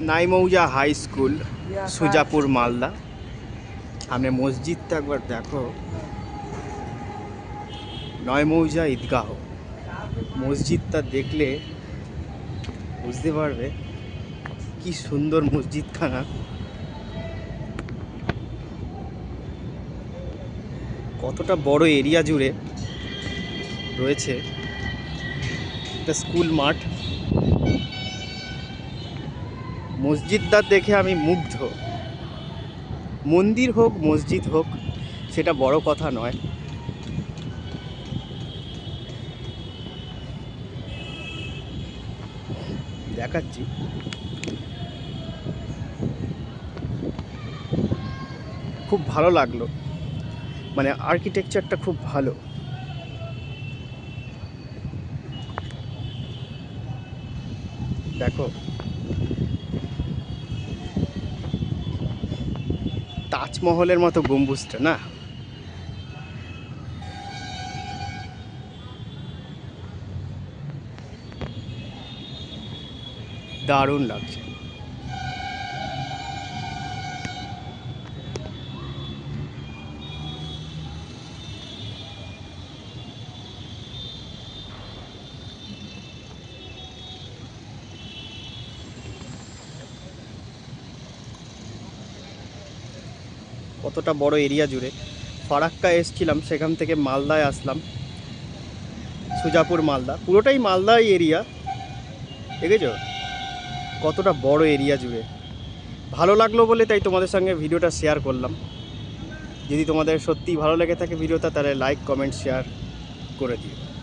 Naimouza high school Sujapur Malda. সামনে মসজিদটা একবার দেখো। নয়মৌজা ঈদগাহ। মসজিদটা দেখলে বুঝতে পারবে কি সুন্দর মসজিদখানা। কতটা বড় এরিয়া জুড়ে রয়েছে। একটা স্কুল মাঠ। মসজিদটা দেখে আমি মুগ্ধ। মন্দির হোক, মসজিদ হোক, সেটা বড় কথা নয়। দেখাচ্ছি। খুব ভালো লাগল। মানে আর্কিটেকচারটা খুব ভালো। দেখো তাজমহলের মতো গম্বুজটা না? দারুণ লাগছে। কতটা বড় এরিয়া জুড়ে। ফারাক্কা এসছিলাম, সেখান থেকে মালদায় আসলাম। সুজাপুর, মালদা। পুরোটাই মালদাই এরিয়া। দেখেছ? কতটা বড় এরিয়া জুড়ে। ভালো লাগল বলে তাই তোমাদের সঙ্গে ভিডিওটা শেয়ার করলাম। যদি তোমাদের সত্যি ভালো লেগে থাকে ভিডিওটা, তাহলে লাইক কমেন্ট শেয়ার করে দিও।